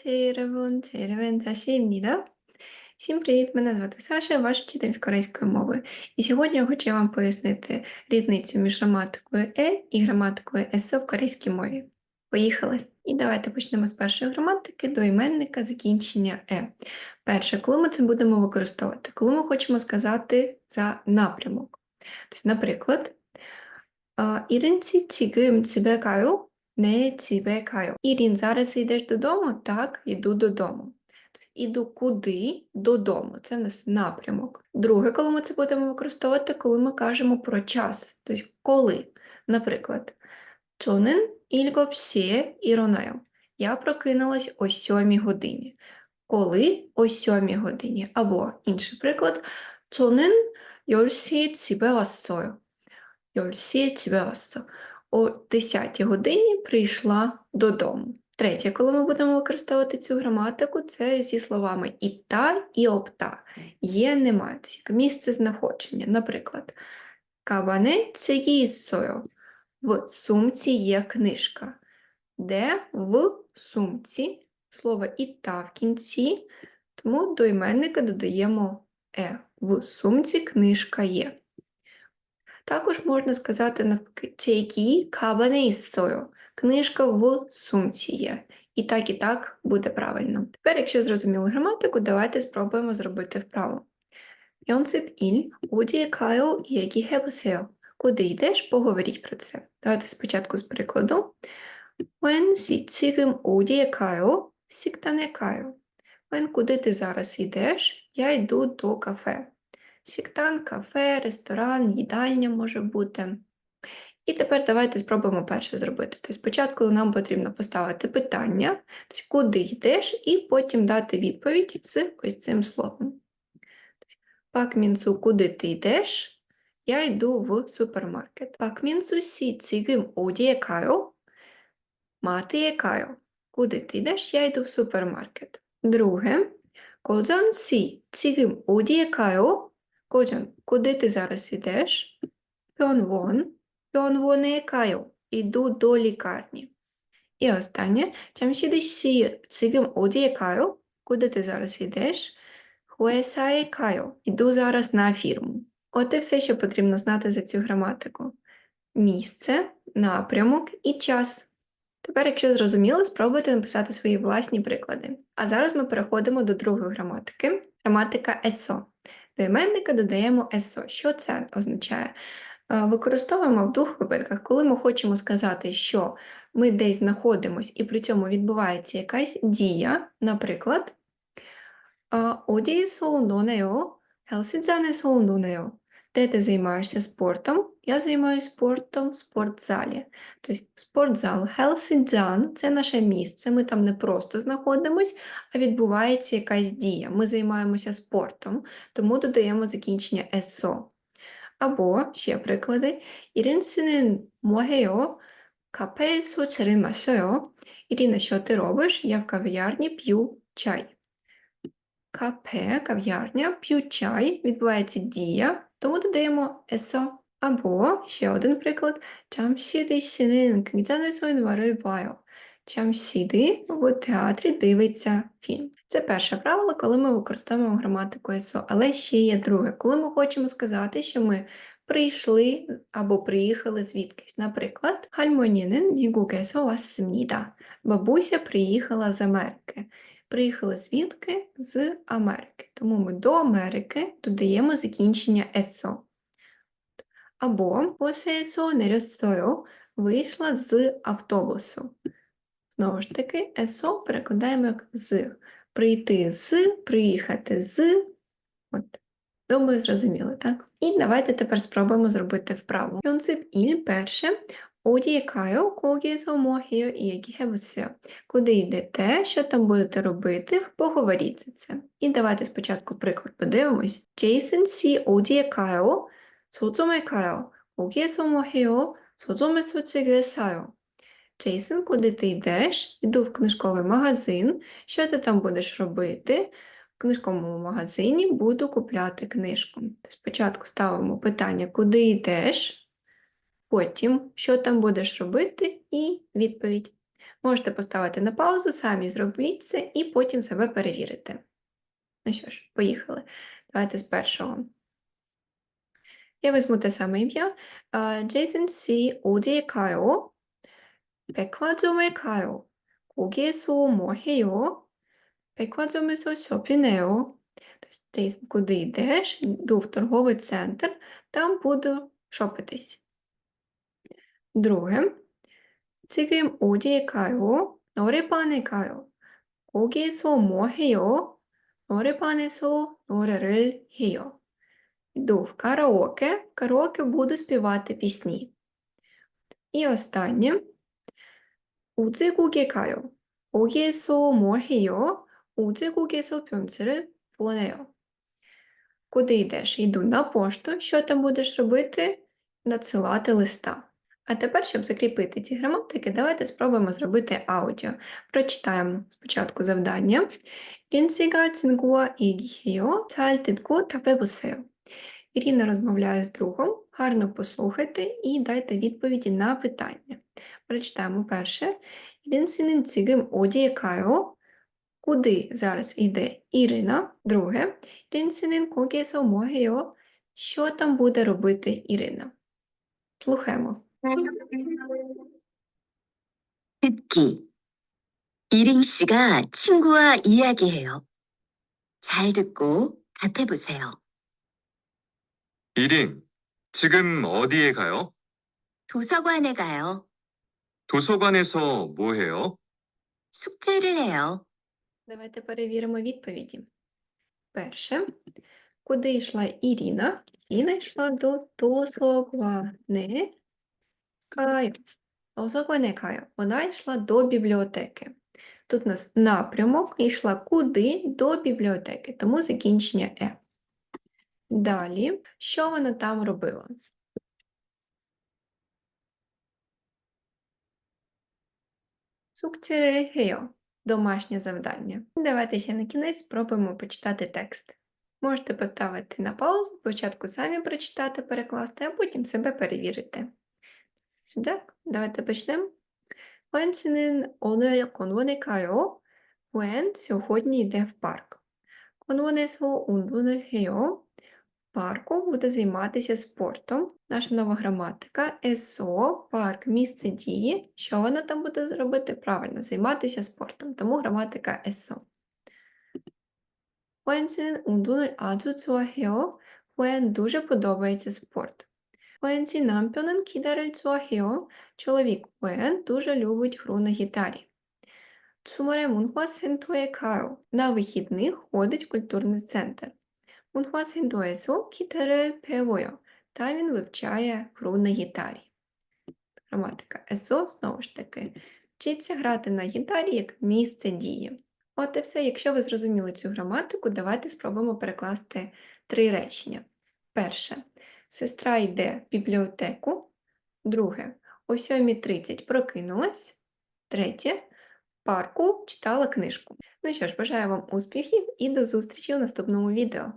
안녕하세요, 여러분. 제 이름은 사시입니다. Всім привіт! Мене звати Саша, ваш вчитель з корейської мови. І сьогодні я хочу вам пояснити різницю між граматикою е і граматикою есе в корейській мові. Поїхали! І давайте почнемо з першої граматики до іменника закінчення е. Перше, коли ми це будемо використовувати? Коли ми хочемо сказати за напрямок. Тобто, наприклад, 아, 이른 Не цівекаю. Ірін, зараз йдеш додому? Так, іду додому. Іду куди? Додому. Це в нас напрямок. Друге, коли ми це будемо використовувати, коли ми кажемо про час, тобто коли. Наприклад, Чонен ільгопсіє іронаю. Я прокинулась о сьомій годині. Коли о сьомій годині. Або інший приклад, Чонен йольсі цібе. Йольсі цібе о 10 годині прийшла додому. Третє, коли ми будемо використовувати цю граматику, це зі словами і та, і опта. Є, немає. Тобто місце знаходження. Наприклад, кабане це їсою. В сумці є книжка, де в сумці слово і та в кінці, тому до іменника додаємо е. В сумці книжка є. Також можна сказати навпаки, «제기 가방에 있어요». Книжка в сумці є. І так, і так буде правильно. Тепер, якщо зрозуміли граматику, давайте спробуємо зробити вправо. 연습 1. 어디에 가요? 얘기해보세요. Куди йдеш? Поговоріть про це. Давайте спочатку з прикладу. When 씨 지금 어디에 가요? 식당에 가요. When куди ти зараз йдеш? Я йду до кафе. сіктан, кафе, ресторан, їдальня може бути. І тепер давайте спробуємо перше зробити. Тобто Спочатку нам потрібно поставити питання, тобто куди йдеш, і потім дати відповідь з ось цим словом. Тобто Пак Мінсу, куди ти йдеш? Я йду в супермаркет. Пак Мінсу сі цігим одіякаю. Мати якаю. Куди ти йдеш? Я йду в супермаркет. Друге, Козан сі цігим одіякаю. 금 어디에 가요? Коджан, куди ти зараз йдеш? Пьонвон, пьонвоне каю. Іду до лікарні. І останнє. 잠시 씨, 지금 어디에 가요? Куди ти зараз йдеш? Хуесає каю. Іду зараз на фірму. От і все, що потрібно знати за цю граматику. Місце, напрямок і час. Тепер, якщо зрозуміло, спробуйте написати свої власні приклади. А зараз ми переходимо до другої граматики. Граматика ЕСО. займенника додаємо SO. Що це означає? Е, використовуємо в двох випадках, коли ми хочемо сказати, що ми десь знаходимося і при цьому відбувається якась дія, наприклад, «одіє соундонео», «хелсідзане соундонео». Де ти займаєшся спортом? Я займаюся спортом в спортзалі. Тобто спортзал Healthy Jan – це наше місце. Ми там не просто знаходимось, а відбувається якась дія. Ми займаємося спортом, тому додаємо закінчення «со». Або ще приклади. Іринсинин могео капельсу черемасео. Ірина, що ти робиш? Я в кав'ярні п'ю чай. Капе, кав'ярня, п'ю чай, відбувається дія. тому додаємо ЕСО. Або ще один приклад. 잠시디 씨는 극장에서 영화를 봐요. Чамсіди в театрі дивиться фільм. Це перше правило, коли ми використовуємо граматику ЕСО. Але ще є друге, коли ми хочемо сказати, що ми прийшли або приїхали звідкись. Наприклад, 할머니는 미국에서 왔습니다. Бабуся приїхала з Америки. приїхали звідки? З Америки. Тому ми до Америки додаємо закінчення СО. Або после «посесо нересою» вийшла з автобусу. Знову ж таки, СО перекладаємо як з. Прийти з, приїхати з. От. Думаю, зрозуміли, так? І давайте тепер спробуємо зробити вправу. Йонцип іль перше 어디에 가요? 거기에서 뭐 해요? 얘기해보세요. Куди йдете? Що там будете робити? Поговоріть за це. І давайте спочатку приклад подивимось. Джейсон сі 어디에 가요? 서점에 가요. 거기에서 뭐 해요? 서점에서 책을 사요. Джейсон, куди ти йдеш? Іду в книжковий магазин. Що ти там будеш робити? В книжковому магазині буду купляти книжку. Спочатку ставимо питання, куди йдеш, потім, що там будеш робити, і відповідь. Можете поставити на паузу, самі зробіть це і потім себе перевірити. Ну що ж, поїхали. Давайте з першого. Я візьму те саме ім'я. 아, 제이슨 씨 어디에 가요? 백화점에 가요. 거기에서 뭐 해요? 백화점에서 쇼핑해요. Тобто, Джейсон, куди йдеш? Йду в торговий центр, там буду шопитись. друге. 지금 어디에 가요? 노래방에 가요. 거기에서 뭐 해요? 노래방에서 노래를 해요. Йду в караоке, в караоке буду співати пісні. І останнє. 우체국에 가요. 거기에서 뭐 해요? 우체국에서 편지를 보내요. Куди йдеш? Йду на пошту. Що там будеш робити? Надсилати листа. А тепер, щоб закріпити ці граматики, давайте спробуємо зробити аудіо. Прочитаємо спочатку завдання. Інсіга цингуа ігіо цальтинку та вебусео. Ірина розмовляє з другом, гарно послухайте і дайте відповіді на питання. Прочитаємо перше. Іринсінин цигим одіякао. Куди зараз йде Ірина? Друге. Іринсінин когесо могео. Що там буде робити Ірина? Слухаємо. 듣기. 이린 씨가 친구와 이야기해요. 잘 듣고 답해보세요. 이린, 지금 어디에 가요? 도서관에 가요. 도서관에서 뭐 해요? 숙제를 해요. Давайте перевіримо відповіді. Перше. Куди йшла Ірина? Ірина йшла до Тосогване Каю. Тосогване Каю. Вона йшла до бібліотеки. Тут у нас напрямок йшла куди? До бібліотеки, тому закінчення е. Далі, що вона там робила? Сукціре гео. Домашнє завдання. Давайте ще на кінець спробуємо почитати текст. Можете поставити на паузу, спочатку самі прочитати, перекласти, а потім себе перевірити. 시작! Давайте почнемо. 웬치는 오늘 건원에 가요. When сьогодні йде в парк. Конвонесо 운동을 해요. Парку буде займатися спортом. Наша нова граматика ЕСО, парк, місце дії. Що вона там буде зробити? Правильно, займатися спортом. Тому граматика ЕСО. When 운동을 아주 좋아해요. When дуже подобається спорт. 호연씨 남편은 기타를 좋아해요. чоловік 호연 дуже любить гру на гітарі. 주말에 문화센터에 가요. На вихідних ходить в культурний центр. 문화센터에서 기타를 배워요. Та він вивчає гру на гітарі. Граматика ЕСО, знову ж таки, вчиться грати на гітарі як місце дії. От і все. Якщо ви зрозуміли цю граматику, давайте спробуємо перекласти три речення. Перше. Сестра йде в бібліотеку. Друге. О 7.30 прокинулась. Третє. В парку читала книжку. Ну що ж, бажаю вам успіхів і до зустрічі у наступному відео.